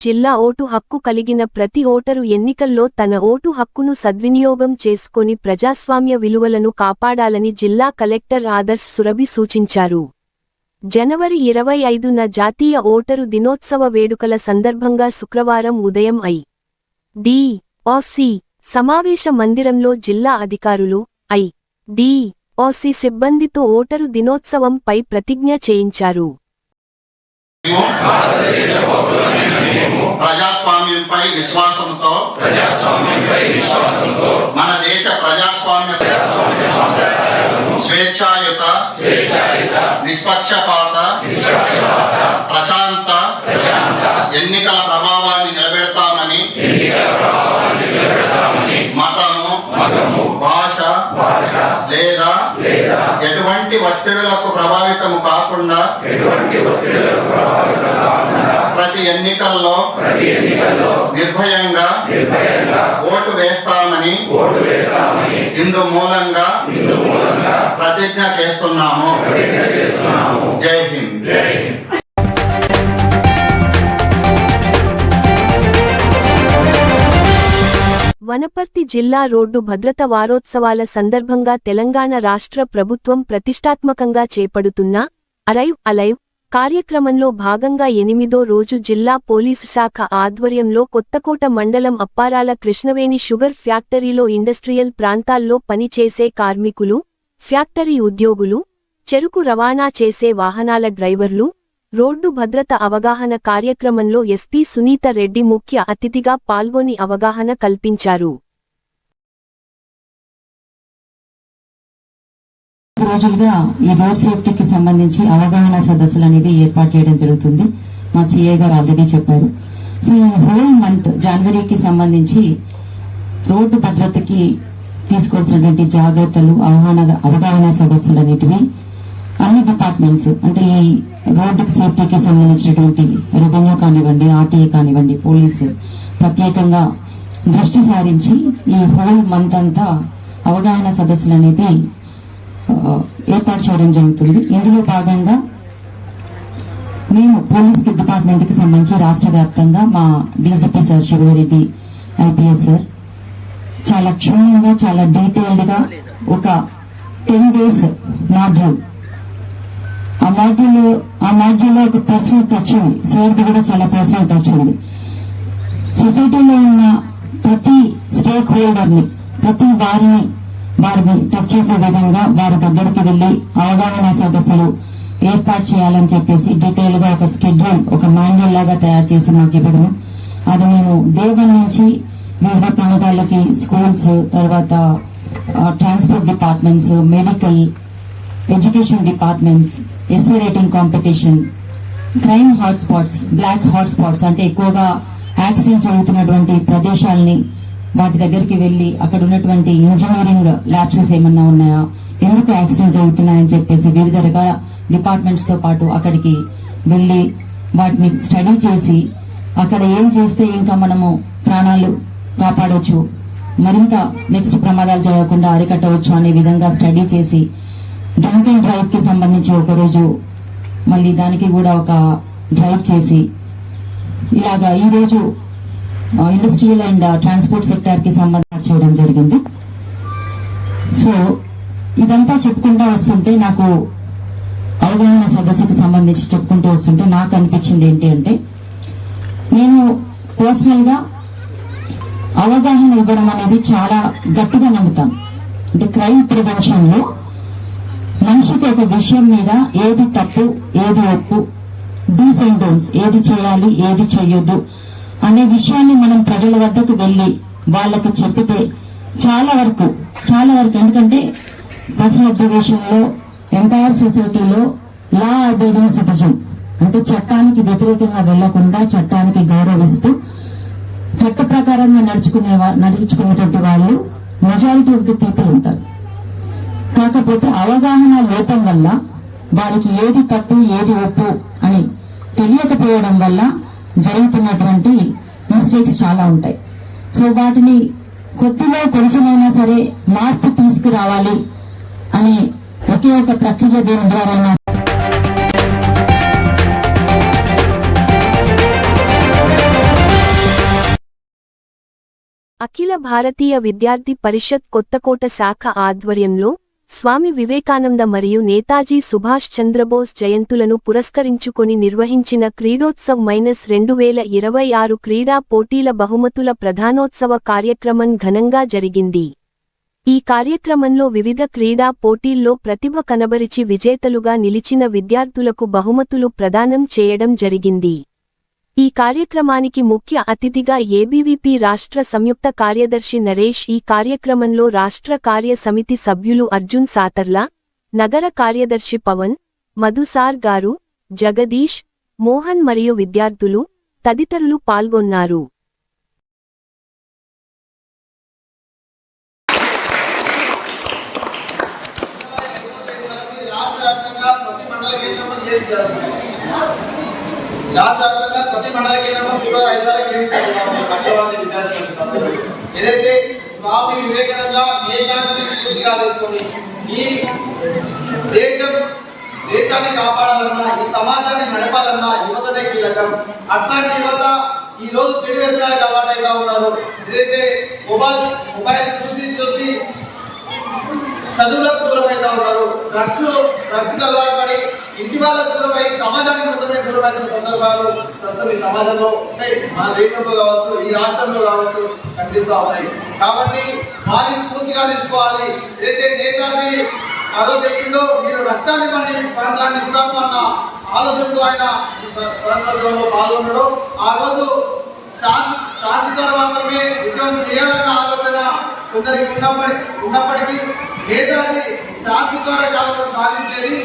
జిల్లా ఓటు హక్కు కలిగిన ప్రతి ఓటరు ఎన్నికల్లో తన ఓటు హక్కును సద్వినియోగం చేసుకొని ప్రజాస్వామ్య విలువలను కాపాడాలని జిల్లా కలెక్టర్ ఆదర్శ్ సురభి సూచించారు. జనవరి ఇరవై ఐదున జాతీయ ఓటరు దినోత్సవ వేడుకల సందర్భంగా శుక్రవారం ఉదయం ఐ. డి. ఓసి సమావేశ మందిరంలో జిల్లా అధికారులు ఐ. డి. ఓసి సిబ్బందితో ఓటరు దినోత్సవంపై ప్రతిజ్ఞ చేయించారు. ప్రజాస్వామ్యంపై విశ్వాసంతో మన దేశ ప్రజాస్వామ్య స్వేచ్ఛాయుత నిష్పక్షపాత ప్రశాంత ఎన్నికల ప్రభావాన్ని నిలబెడతామని మతము భాష లేదా ఎటువంటి ఒత్తిడులకు ప్రభావితము కాకుండా ప్రతి ఎన్నికల్లో నిర్భయంగా ఓటు వేస్తామని ఇందు మూలంగా ప్రతిజ్ఞ చేస్తున్నాము. జై హింద్. వనపర్తి జిల్లా రోడ్డు భద్రత వారోత్సవాల సందర్భంగా తెలంగాణ రాష్ట్ర ప్రభుత్వం ప్రతిష్టాత్మకంగా చేపడుతున్న అరైవ్ అలైవ్ కార్యక్రమంలో భాగంగా ఎనిమిదో రోజు జిల్లా పోలీసు శాఖ ఆధ్వర్యంలో కొత్తకోట మండలం అప్పారాల కృష్ణవేణి షుగర్ ఫ్యాక్టరీలో ఇండస్ట్రియల్ ప్రాంతాల్లో పనిచేసే కార్మికులు ఫ్యాక్టరీ ఉద్యోగులు చెరుకు రవాణా చేసే వాహనాల డ్రైవర్లు రోడ్డు భద్రత అవగాహన కార్యక్రమంలో ఎస్పీ సునీత రెడ్డి ముఖ్య అతిథిగా పాల్గొని అవగాహన కల్పించారు. రోజులుగా ఈ రోడ్ సేఫ్టీకి సంబంధించి అవగాహన సదస్సులు అనేవి ఏర్పాటు చేయడం జరుగుతుంది. మా సిఏ గారు ఆల్రెడీ చెప్పారు. సో ఈ హోల్ మంత్ జనవరికి సంబంధించి రోడ్డు భద్రతకి తీసుకోవాల్సినటువంటి జాగ్రత్తలు అవగాహన అవగాహన సదస్సులు అనేటివి అన్ని డిపార్ట్మెంట్స్ అంటే ఈ రోడ్డు సేఫ్టీకి సంబంధించినటువంటి రెవెన్యూ కానివ్వండి ఆర్టీఏ కానివ్వండి పోలీసు ప్రత్యేకంగా దృష్టి సారించి ఈ హోల్ మంత్ అంతా అవగాహన సదస్సులు అనేది ఏర్పాటు చేయడం జరుగుతుంది. ఇందులో భాగంగా మేము పోలీస్ డిపార్ట్మెంట్కి సంబంధించి రాష్ట్ర వ్యాప్తంగా మా DGP sir Sivareddy IPS sir చాలా క్షుణ్ణంగా చాలా డీటెయిల్డ్గా ఒక టెన్ డేస్ మాడ్యూల్. ఆ మాడ్యూల్ ఆ మాడ్యూల్లో ఒక పర్సనల్ టచ్ ఉంది. సార్ది కూడా చాలా పర్సనల్ టచ్ ఉంది. సొసైటీలో ఉన్న ప్రతి స్టేక్ హోల్డర్ని ప్రతి వారిని వారిని టచ్ చేసే విధంగా వారి దగ్గరికి వెళ్ళి అవగాహన సదస్సులు ఏర్పాటు చేయాలని చెప్పేసి డీటెయిల్గా ఒక స్కెడ్యూల్ ఒక మాన్యువల్ లాగా తయారు చేసి మాకు ఇవ్వడం అది మేము డే నుంచి వివిధ ప్రాంతాలకి స్కూల్స్ తర్వాత transport departments medical education departments SC rating competition crime hotspots black hotspots అంటే ఎక్కువగా యాక్సిడెంట్ జరుగుతున్నటువంటి ప్రదేశాలని వాటి దగ్గరికి వెళ్ళి అక్కడ ఉన్నటువంటి ఇంజనీరింగ్ ల్యాబ్సెస్ ఏమన్నా ఉన్నాయా? ఎందుకు యాక్సిడెంట్ జరుగుతున్నాయని చెప్పేసి వివిధ రకాల డిపార్ట్మెంట్స్తో పాటు అక్కడికి వెళ్ళి వాటిని స్టడీ చేసి అక్కడ ఏం చేస్తే ఇంకా మనము ప్రాణాలు కాపాడవచ్చు మరింత నెక్స్ట్ ప్రమాదాలు జరగకుండా అరికట్టవచ్చు అనే విధంగా స్టడీ చేసి డ్రంక్ అండ్ డ్రైవ్కి సంబంధించి ఒక రోజు మళ్ళీ దానికి కూడా ఒక డ్రైవ్ చేసి ఇలాగా ఈ రోజు ఇండస్ట్రియల్ అండ్ ట్రాన్స్పోర్ట్ సెక్టార్కి సంబంధించి చేయడం జరిగింది. సో ఇదంతా చెప్పుకుంటా వస్తుంటే నాకు అవగాహన సదస్సుకి సంబంధించి చెప్పుకుంటూ వస్తుంటే నాకు అనిపించింది ఏంటి అంటే నేను పర్సనల్గా అవగాహన ఇవ్వడం అనేది చాలా గట్టిగా నమ్ముతాను. అంటే క్రైమ్ ప్రివెన్షన్లో మనిషికి ఒక విషయం మీద ఏది తప్పు ఏది ఒప్పు డూస్ అండ్ డోన్స్ ఏది చేయాలి ఏది చేయొద్దు అనే విషయాన్ని మనం ప్రజల వద్దకు వెళ్ళి వాళ్ళకి చెప్పితే చాలా వరకు చాలా వరకు ఎందుకంటే పర్సనల్ అబ్జర్వేషన్లో ఎంటైర్ సొసైటీలో లా అబేడింగ్ సిటిజన్ అంటే చట్టానికి వ్యతిరేకంగా వెళ్ళకుండా చట్టానికి గౌరవిస్తూ చట్ట ప్రకారంగా నడుచుకునే నడుచుకునేటువంటి వాళ్ళు మెజారిటీ ఆఫ్ ది పీపుల్ ఉంటారు. కాకపోతే అవగాహన లోపం వల్ల వారికి ఏది తప్పు ఏది ఒప్పు అని తెలియకపోవడం వల్ల జరుగుతున్నటువంటి మిస్టేక్స్ చాలా ఉంటాయి. సో వాటిని కొద్దిలో కొంచెమైనా సరే మార్పు తీసుకురావాలి అనే ఒకే ఒక ప్రక్రియ దీని ద్వారా అఖిల భారతీయ విద్యార్థి పరిషత్ కొత్తకోట శాఖ ఆధ్వర్యంలో స్వామి వివేకానంద మరియు నేతాజీ సుభాష్ చంద్రబోస్ జయంతులను పురస్కరించుకొని నిర్వహించిన క్రీడోత్సవ్ మైనస్ రెండు వేల ఇరవై ఆరు క్రీడా పోటీల బహుమతుల ప్రధానోత్సవ కార్యక్రమం ఘనంగా జరిగింది. ఈ కార్యక్రమంలో వివిధ క్రీడా పోటీల్లో ప్రతిభ కనబరిచి విజేతలుగా నిలిచిన విద్యార్థులకు బహుమతులు ప్రదానం చేయడం జరిగింది. ఈ కార్యక్రమానికి ముఖ్య అతిథిగా ఏబీవీపీ రాష్ట్ర సంయుక్త కార్యదర్శి నరేష్ ఈ కార్యక్రమంలో రాష్ట్ర కార్య సమితి సభ్యులు అర్జున్ సాతర్ల నగర కార్యదర్శి పవన్ మధుసార్ గారు జగదీష్ మోహన్ మరియు విద్యార్థులు తదితరులు పాల్గొన్నారు. రాష్ట్రంగా ప్రతి మండల కేంద్రంలో చేయించారు ఫిబ్రవరి ఐదు తారీఖు విద్యార్థులు ఏదైతే స్వామి వివేకానంద నేతాజీ స్ఫూర్తిగా తీసుకొని ఈ దేశం దేశాన్ని కాపాడాలన్నా ఈ సమాజాన్ని నడపాలన్నా యువతనే కీలకం అట్లాంటి యువత ఈ రోజు చెడు వ్యసనాలకు అలవాటు ఉన్నారు. ఏదైతే మొబైల్ మొబైల్ చూసి చూసి చదువులకు దూరం అవుతా ఉన్నారు. డ్రగ్స్ డ్రగ్స్కి అలవాటు పడి ఇంటి వాళ్ళకు దూరమై సమాజానికి మొత్తమే దూరమైన సందర్భాలు ప్రస్తుతం ఈ సమాజంలో అంటే మన దేశంలో కావచ్చు ఈ రాష్ట్రంలో కావచ్చు కనిపిస్తూ ఉన్నాయి. కాబట్టి వారిని స్ఫూర్తిగా తీసుకోవాలి. ఏదైతే నేతాజీ ఆ రోజు చెప్పిందో మీరు రక్తాన్ని పండి మీకు స్వతంత్రాన్ని ఇస్తాము అన్న ఆలోచనతో ఆయన స్వతంత్రంలో పాల్గొనడం ఆ రోజు శాంతి శాంతితో మాత్రమే ఉద్యమం చేయాలన్న ఆలోచన కొందరికి ఉన్నప్పటికీ ఉన్నప్పటికీ నేతాజీ శాంతితో కాలంలో సాధించేది.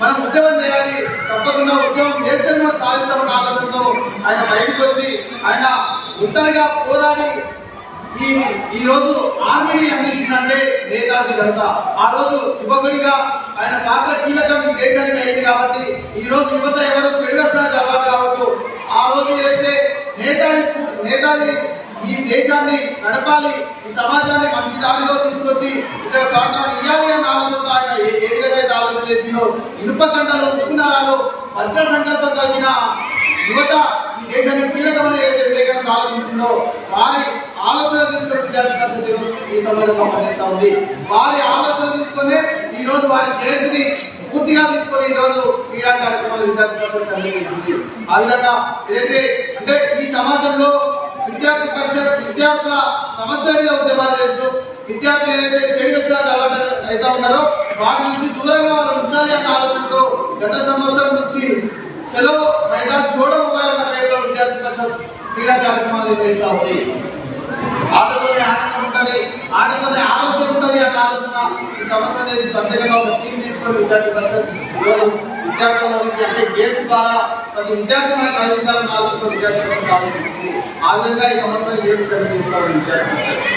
మనం ఉద్యమం చేయాలి తప్పకుండా ఉద్యమం చేస్తేనే మనం సాధిస్తామని ఆలోచనతో ఆయన బయటకు వచ్చి ఆయన ఒంటరిగా పోరాడి ఈ ఈ రోజు ఆర్మీని అందించినట్టే నేతాజీ ఘనత ఆ రోజు యువకుడిగా ఆయన పాత్ర కీలకం ఈ దేశానికి అయింది కాబట్టి ఈ రోజు యువత ఎవరు చెడు వ్యసనాలకు కాబట్టి ఆ రోజు ఏదైతే నేతాజీ నేతాజీ ఈ దేశాన్ని నడపాలి ఈ సమాజాన్ని మంచి దారిలో తీసుకొచ్చి ఇక్కడ స్వాతంత్రం ఇవ్వాలి ఇనుపకండలు ఇనుప నరాలు భద్ర సంకల్పం కలిగిన యువత ఈ దేశాన్ని కీలకమని ఏదైతే వివేకానంద ఆలోచించిందో వారి ఆలోచన తీసుకుని విద్యార్థి పరిస్థితి ఈ సమాజంలో పనిచేస్తా ఉంది. వారి ఆలోచన తీసుకొని ఈ రోజు వారి జయంతిని పూర్తిగా తీసుకొని ఈ రోజు క్రీడా కార్యక్రమాలు విద్యార్థి పరిషత్ నిర్వహించింది ఆ విధంగా ఏదైతే అంటే ఈ సమాజంలో విద్యార్థి పరిషత్ విద్యార్థుల సమస్య మీద ఉద్యమాలు చేస్తూ విద్యార్థులు ఏదైతే చెడు వ్యసనాలు అలవాటు అయితే ఉన్నారో వాటి నుంచి దూరంగా వాళ్ళు ఉంచాలి అన్న ఆలోచనతో గత సంవత్సరం నుంచి సెలవు మైదాన్ చూడ మొబైల్ అన్న పేరులో విద్యార్థి పరిషత్ క్రీడా కార్యక్రమాలు నిర్వహిస్తా ఉంది. ఆటతోనే ఆనందం ఉంటుంది ఆటతోనే ఆలోచన ఉంటుంది అన్న ఆలోచన ఈ సంవత్సరం చేసి ప్రత్యేకంగా ఒక టీం తీసుకొని విద్యార్థి పరిషత్ ఈరోజు విద్యార్థులకి అంటే గేమ్స్ ద్వారా ప్రతి విద్యార్థులను మనకు అందించాలన్న ఆలోచన విద్యార్థి పరిషత్ ఆ విధంగా ఈ సంవత్సరం గేమ్స్ కండక్ట్ చేస్తారు విద్యార్థి పరిషత్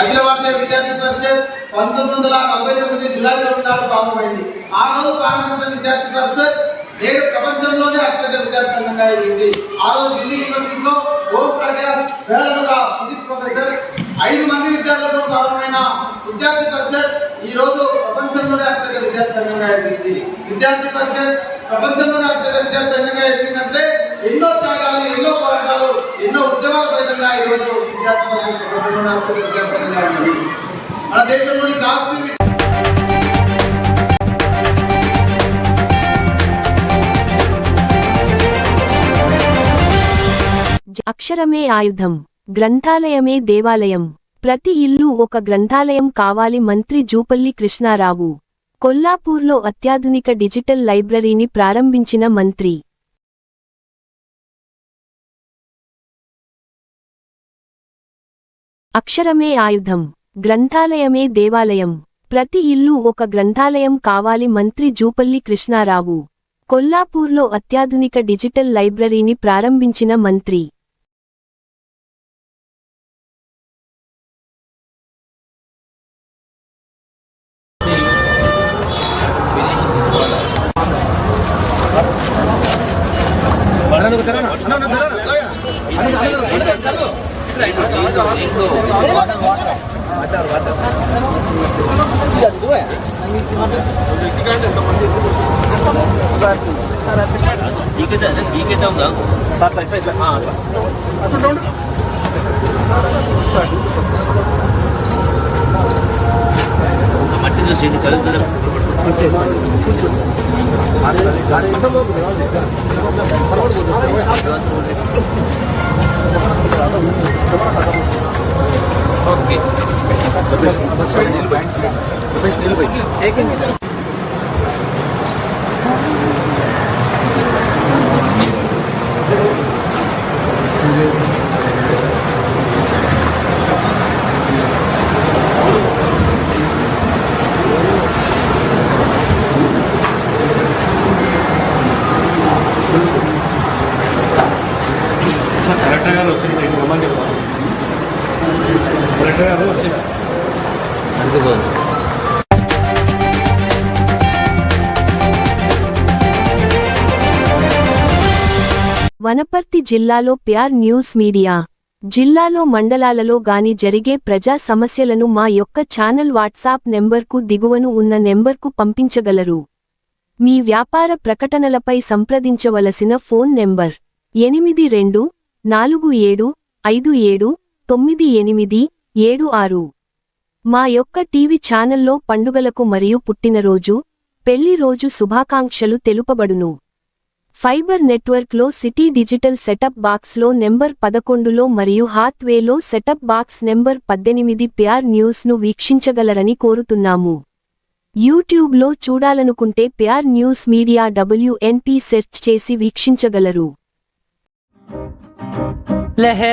అఖిల భారతీయ విద్యార్థి పరిషత్ పంతొమ్మిది వందల నలభై తొమ్మిది జూలై తొమ్మిది నాడు ప్రారంభమైంది. ఆ రోజు ప్రారంభించిన విద్యార్థి పరిషత్ నేడు ప్రపంచంలోనే అత్యంత విద్యార్థి సంఘంగా ఎదిగింది. ఆ రోజు ఢిల్లీ యూనివర్సిటీలో ఓం ప్రకాష్ ఫిజిక్స్ ప్రొఫెసర్. ఐదు మంది విద్యార్థులతో ప్రారంభమైన విద్యార్థి పరిషత్ ఈ రోజు ప్రపంచంలోనే అత్యంత విద్యార్థి సంఘంగా ఎదిగింది. విద్యార్థి పరిషత్ ప్రపంచంలోనే అత్యంత విద్యార్థి సంఘంగా ఎదిగిందంటే ఎన్నో త్యాగాలు ఎన్నో పోరాటాలు ఎన్నో ఉద్యమాల ఫలితంగా ఈరోజు మన దేశంలోని కాశ్మీర్ అక్షరమే ఆయుధం గ్రంథాలయమే దేవాలయం. ప్రతి ఇల్లు ఒక గ్రంథాలయం కావాలి మంత్రి జూపల్లి కృష్ణారావు. కొల్లాపూర్లో అత్యాధునిక డిజిటల్ లైబ్రరీని ప్రారంభించిన మంత్రి. అక్షరమే ఆయుధం గ్రంథాలయమే దేవాలయం. ప్రతి ఇల్లు ఒక గ్రంథాలయం కావాలి మంత్రి జూపల్లి కృష్ణారావు. కొల్లాపూర్లో అత్యాధునిక డిజిటల్ లైబ్రరీని ప్రారంభించిన మంత్రి. గీకైతే గీకైతే ఉందా సార్ ఇట్లా ఇట్లా అట్లా మట్టి చూసి కలుపు ఓకే నిల్ भाई एक मिनट కలెక్టర్ గారు వచ్చి రమ్మని కలెక్టర్ గారు వచ్చి అందుకోదు వనపర్తి జిల్లాలో ప్యార్ న్యూస్ మీడియా. జిల్లాలో మండలాలలో గాని జరిగే ప్రజా సమస్యలను మా యొక్క ఛానల్ వాట్సాప్ నెంబర్కు దిగువను ఉన్న నెంబర్కు పంపించగలరు. మీ వ్యాపార ప్రకటనలపై సంప్రదించవలసిన ఫోన్ నెంబర్ ఎనిమిది రెండు నాలుగు ఏడు ఐదు ఏడు తొమ్మిది ఎనిమిది ఏడు ఆరు. మా యొక్క టీవీ ఛానల్లో పండుగలకు మరియు పుట్టినరోజు పెళ్ళి రోజు శుభాకాంక్షలు తెలుపబడును. ఫైబర్ నెట్వర్క్లో సిటీ డిజిటల్ సెటప్ బాక్స్లో నెంబర్ పదకొండులో మరియు హాత్వేలో సెటప్ బాక్స్ నెంబర్ పద్దెనిమిది ప్యార్ న్యూస్ను వీక్షించగలరని కోరుతున్నాము. యూట్యూబ్లో చూడాలనుకుంటే ప్యార్ న్యూస్ మీడియా డబ్ల్యూఎన్పీ సెర్చ్ చేసి వీక్షించగలరు. لهر